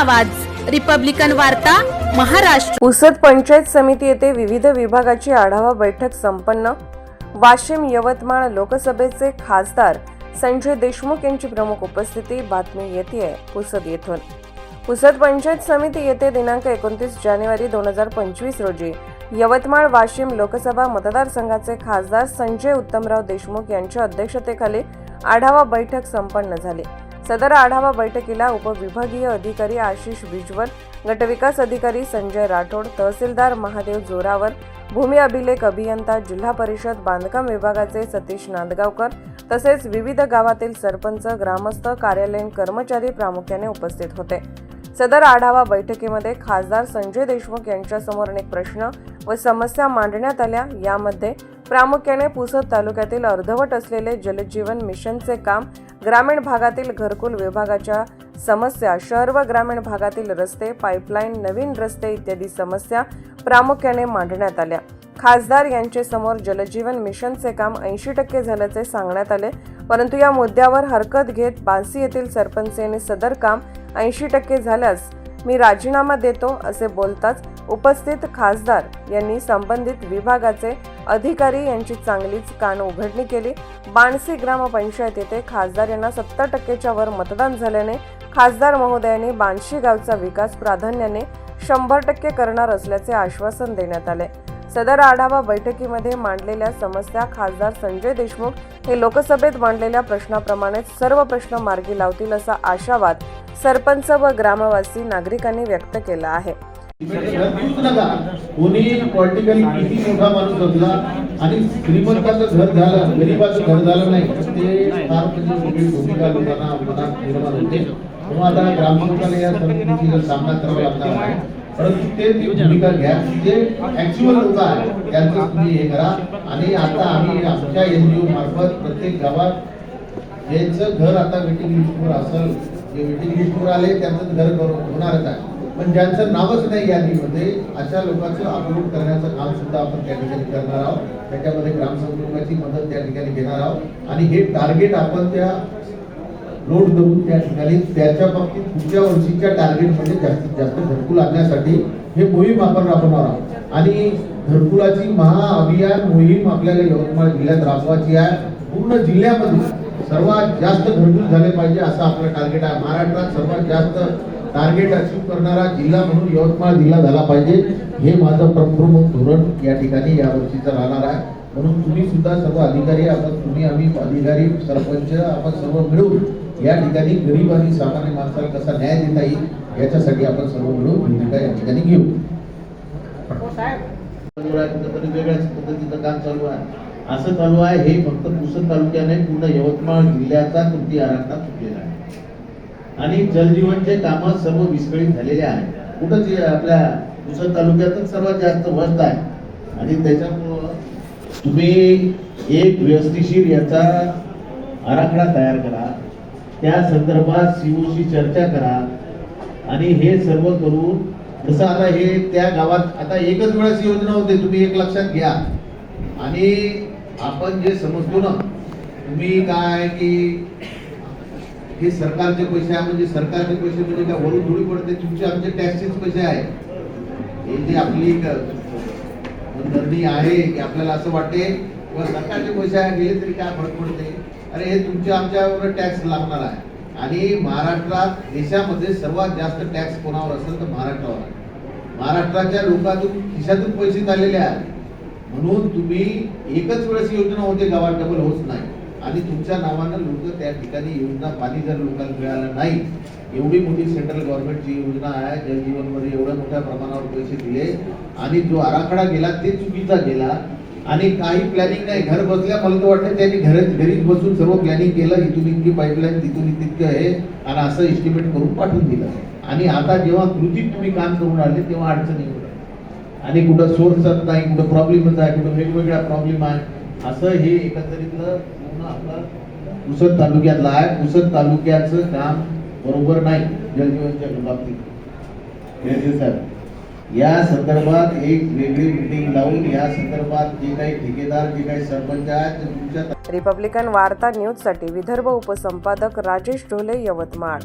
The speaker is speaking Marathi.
आवाज. रिपब्लिकन वार्ता महाराष्ट्र. पुसद पंचायत समिती येथे विविध विभागाची आढावा बैठक संपन्न. वाशिम यवतमाळ लोकसभेचे खासदार संजय देशमुख यांची प्रमुख उपस्थिती. बातमी येते पुसद येथून. पुसद पंचायत समिती येथे दिनांक एकोणतीस जानेवारी दोन हजार पंचवीस रोजी यवतमाळ वाशिम लोकसभा मतदारसंघाचे खासदार संजय उत्तमराव देशमुख यांच्या अध्यक्षतेखाली आढावा बैठक संपन्न झाली. सदर आढावा बैठकीला उपविभागीय अधिकारी आशिष बिजवल गटविकास अधिकारी संजय राठोड तहसीलदार महादेव जोरावर भूमी अभिलेख अभियंता जिल्हा परिषद बांधकाम विभागाचे सतीश नांदगावकर तसेच विविध गावातील सरपंच ग्रामस्थ कार्यालयीन कर्मचारी प्रामुख्याने उपस्थित होते. सदर आढावा बैठकीमध्ये खासदार संजय देशमुख यांच्यासमोर अनेक प्रश्न व समस्या मांडण्यात आल्या. यामध्ये प्रामुख्याने पुसद तालुक्यातील अर्धवट असलेले जलजीवन मिशनचे काम ग्रामीण भागातील घरकुल विभागाच्या समस्या शहर व ग्रामीण भागातील रस्ते पाईपलाईन नवीन रस्ते इत्यादी समस्या प्रामुख्याने मांडण्यात आल्या. खासदार यांचे समोर जलजीवन मिशनचे काम ऐंशी टक्के झाल्याचे सांगण्यात आले परंतु या मुद्द्यावर हरकत घेत बांसी येथील सरपंच यांनी सदर काम ऐंशी टक्के झाल्यास मी राजीनामा देतो असे बोलताच उपस्थित खासदार यांनी संबंधित विभागाचे अधिकारी यांची चांगलीच कान उघडणी केली. बाणसी ग्रामपंचायत येथे खासदार यांना सत्तर टक्केच्या वर मतदान झाल्याने खासदार महोदयांनी बाणशी गावचा विकास प्राधान्याने शंभर टक्के करणार असल्याचे आश्वासन देण्यात आले. सदर आढावा बैठकीमध्ये मांडलेल्या समस्या खासदार संजय देशमुख हे लोकसभेत मांडलेल्या प्रश्नाप्रमाणेच सर्व प्रश्न मार्गी लावतील असा आशावाद सरपंच व ग्रामवासी नागरिकांनी व्यक्त केला आहे. नका कोणी पॉलिटिकली किती मोठा माणूस असला आणि श्रीमंताचं घर झालं गरीबाचं घर झालं नाही ते फार म्हणजे वेगळी भूमिका लोकांना मनात निर्माण होते. तेव्हा आता ग्रामपंचायत या समितीची सामना करावा लागणार आहे परंतु ते भूमिका घ्या. जे ऍक्च्युअल लोक आहेत त्यांचं तुम्ही हे करा. आणि आता आम्ही आमच्या एन जी ओ मार्फत प्रत्येक गावात ज्यांचं घर आता वेटिंग लिस्टवर असेल. जे वेटिंग लिस्टवर आले त्यांचं घर होणारच आहे. पण ज्यांचं नावच नाही यादीमध्ये अशा लोकांचं अपलोड करण्याचं काम सुद्धा आपण त्या ठिकाणी करणार आहोत. त्याच्यामध्ये ग्रामसंघाची मदत त्या ठिकाणी घेणार आहोत. आणि हे टार्गेट आपण त्या लोड करून त्या ठिकाणी त्याच्या बाबतीत पुढच्या वर्षीच्या टार्गेटमध्ये जास्तीत जास्त घरकुल आणण्यासाठी हे मोहीम आपण राबवणार आहोत. आणि घरकुलाची महाअभियान मोहीम आपल्याला यवतमाळ जिल्ह्यात राबवायची आहे. पूर्ण जिल्ह्यामध्ये सर्वात जास्त घरकुल झाले पाहिजे असं आपलं टार्गेट आहे. महाराष्ट्रात सर्वात जास्त टार्गेट अचीव करणारा जिल्हा म्हणून यवतमाळ जिल्हा झाला पाहिजे. हे माझं प्रमुख धोरण या ठिकाणी या वर्षीचं राहणार आहे. म्हणून तुम्ही सुद्धा सर्व अधिकारी आपण तुम्ही आम्ही अधिकारी सरपंच आपण सर्व मिळून या ठिकाणी गरीब आणि सामान्य माणसाला कसा न्याय देता येईल याच्यासाठी आपण सर्व मिळून भूमिका या ठिकाणी घेऊ. वेगळ्याच पद्धतीचं काम चालू आहे. असं चालू आहे हे फक्त पुसद तालुक्याने पूर्ण यवतमाळ जिल्ह्याचा कृती आराखडा चुकलेला आहे. आणि जलजीवनचे कामं सर्व विस्कळीत झालेले आहे. कुठंच आपल्या पुसद तालुक्यातच सर्वात जास्त वस्त आहे. आणि त्याच्यामुळं तुम्ही एक व्यवस्थिशीर याचा आराखडा तयार करा. त्या संदर्भात सीओशी चर्चा करा. आणि हे सर्व करून जसं आता हे त्या गावात आता एकच वेळेस योजना होते तुम्ही एक लक्षात घ्या. आणि आपण जे समजतो ना तुम्ही काय की हे सरकारचे पैसे आहे म्हणजे सरकारचे पैसे म्हणजे काय वरून थोडी पडते. तुमचे आमचे टॅक्सेस पैसे आहे. हे जे आपली धरणी आहे की आपल्याला असं वाटते किंवा सरकारचे पैसे आहे गेले तरी काय फरक पडते? अरे हे तुमच्या आमच्यावर टॅक्स लागणार आहे. आणि महाराष्ट्रात देशामध्ये सर्वात जास्त टॅक्स कोणावर असेल तर महाराष्ट्रावर आहे. महाराष्ट्राच्या लोकांतून खिशातून पैसे झालेले आहेत. म्हणून तुम्ही एकच वेळेस योजना होते गावात डबल होत नाही. आणि तुमच्या नावानं लोक त्या ठिकाणी योजना पाणी जर लोकांना मिळालं नाही एवढी मोठी सेंट्रल गव्हर्नमेंटची योजना आहे जलजीवनमध्ये एवढ्या मोठ्या प्रमाणावर पैसे दिले आणि जो आराखडा गेला ते चुकीचा गेला आणि काही प्लॅनिंग नाही. घर बसल्या मला तर वाटतं त्यांनी घरात घरीच बसून सर्व प्लॅनिंग केलं इथून इतकी पाईपलाईन तिथून तितकं आहे आणि असं एस्टिमेट करून पाठवून दिलं. आणि आता जेव्हा कृतीत तुम्ही काम करून आले तेव्हा अडचणी होतात आणि कुठं सोर्सच नाही कुठं प्रॉब्लेमच आहे कुठं वेगवेगळ्या प्रॉब्लेम आहे असं हे एकंदरीतलं पुसद तालुक्यातला आहे. पुसद तालुक्याचं काम बरोबर नाही जलजीवनच्या बाबतीत. साहेब या संदर्भात एक वेगळी मीटिंग लावून या संदर्भात जे काही ठेकेदार जे काही सरपंच आहेत तुमच्या रिपब्लिकन वार्ता न्यूजसाठी विदर्भ उपसंपादक राजेश ढोले यवतमाळ.